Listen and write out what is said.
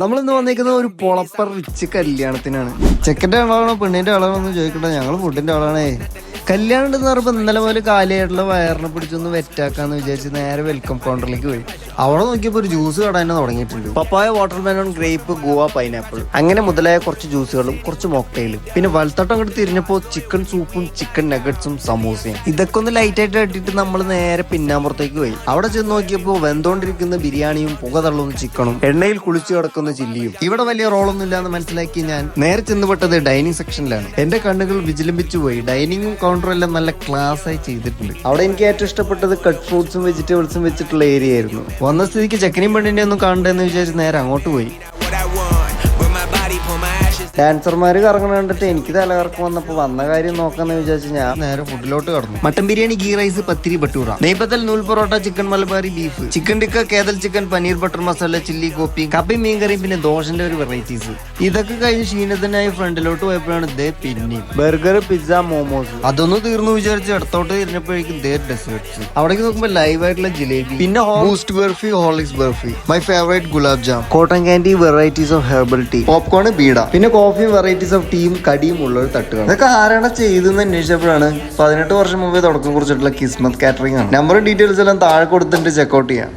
നമ്മളിന്ന് വന്നിരിക്കുന്നത് ഒരു പൊളപ്പർ റിച്ച് കല്യാണത്തിനാണ്. ചെക്കന്റെ ആളാണോ പെണ്ണിന്റെ ആളാണോ എന്ന് ചോദിക്കട്ടെ ഞങ്ങൾ ഫുഡിന്റെ ആളാണേ. കല്യാണം എന്ന് പറയുമ്പോൾ ഇന്നലെ പോലെ കാലിയായിട്ടുള്ള വയറിനെ പിടിച്ചൊന്ന് വെറ്റാക്കാന്ന് വിചാരിച്ച് നേരെ വെൽക്കം കൗണ്ടറിലേക്ക് പോയി. അവിടെ നോക്കിയപ്പോൾ ഒരു ജ്യൂസ് കട തന്നെ തുടങ്ങിയിട്ടുണ്ട്. Papaya watermelon grape guava pineapple അങ്ങനെ മുതലായ കുറച്ച് ജ്യൂസുകളും കുറച്ച് മോക്ടെയിലും പിന്നെ വലത്തോട്ടം അങ്ങോട്ട് തിരിഞ്ഞപ്പോൾ ചിക്കൻ സൂപ്പും ചിക്കൻ നഗറ്റ്സും സമൂസയും. ഇതൊക്കെ ഒന്ന് ലൈറ്റ് ആയിട്ട് ഇട്ടിട്ട് നമ്മൾ നേരെ പിന്നാമ്പുറത്തേക്ക് പോയി. അവിടെ ചെന്ന് നോക്കിയപ്പോൾ വെന്തോണ്ടിരിക്കുന്ന ബിരിയാണിയും പുക തള്ളുന്ന ചിക്കണും എണ്ണയിൽ കുളിച്ചു കിടക്കുന്ന ചില്ലിയും. ഇവിടെ വലിയ റോളൊന്നും ഇല്ലാന്ന് മനസ്സിലാക്കി ഞാൻ നേരെ ചെന്നുപെട്ടത് ഡൈനിങ് സെക്ഷനിലാണ് എന്റെ കണ്ണുകൾ വിജിലംബിച്ചു പോയി. ഡൈനിങ്ങും കൗണ്ടറും എല്ലാം നല്ല ക്ലാസ് ആയി ചെയ്തിട്ടുണ്ട്. അവിടെ എനിക്ക് ഏറ്റവും ഇഷ്ടപ്പെട്ടത് കട്ട് ഫ്രൂട്ട്സും വെജിറ്റബിൾസും വെച്ചിട്ടുള്ള ഏരിയ ആയിരുന്നു. വന്ന സ്ഥിതിക്ക് ചെക്കനെയും പെണ്ണിനെ ഒന്നും കാണണ്ടെന്ന് വിചാരിച്ച് നേരെ അങ്ങോട്ട് പോയി. ഡാൻസർമാര് കറങ്ങണ കണ്ടിട്ട് എനിക്ക് തലകറക്കം വന്നപ്പോ വന്ന കാര്യം നോക്കാന്ന് വിചാരിച്ചു ഞാൻ നേരെ ഫുഡിലോട്ട് കടന്നു. മട്ടൻ ബിരിയാണി ഗീ റൈസ് പത്തിരി ബട്ടൂറ. നെയ്പത്തൽ നൂൽ parotta chicken Malabari beef. Chicken tikka കേതൽ chicken paneer butter masala chilli copy കപ്പി മീൻ കറിയും പിന്നെ ദോശന്റെ ഒരു വെറൈറ്റീസ് ഇതൊക്കെ കഴിഞ്ഞ് ക്ഷീണത്തിനായി ഫ്രണ്ടിലോട്ട് പോയപ്പോഴാണ് ദേ പിന്നെ. Burger pizza momos. അതൊന്നും തീർന്നു വിചാരിച്ച് ഇടത്തോട്ട് തിരിഞ്ഞപ്പോഴേക്കും ദേ ഡെസേർട്സ് അവിടേക്ക് നോക്കുമ്പോൾ ലൈവ് ആയിട്ടുള്ള ജിലേബി. പിന്നെ Boost barfi Horlicks barfi. My favourite gulab jamun. Cotton candy varieties of herbal tea popcorn ബീഡ. പിന്നെ കോഫിയും വെറൈറ്റീസ് ഓഫ് ടീയും കടിയും ഉള്ള ഒരു തട്ടുകാണ് ഇതൊക്കെ ആരാണ് ചെയ്തെന്ന് അന്വേഷിച്ചപ്പോഴാണ് പതിനെട്ട് വർഷം മുമ്പേ തുടക്കം കുറിച്ചിട്ടുള്ള കിസ്മത് കാറ്ററിംഗ് ആണ്. നമ്പർ ഡീറ്റെയിൽസ് എല്ലാം താഴെ കൊടുത്തിട്ട് ചെക്കൗട്ട് ചെയ്യാം.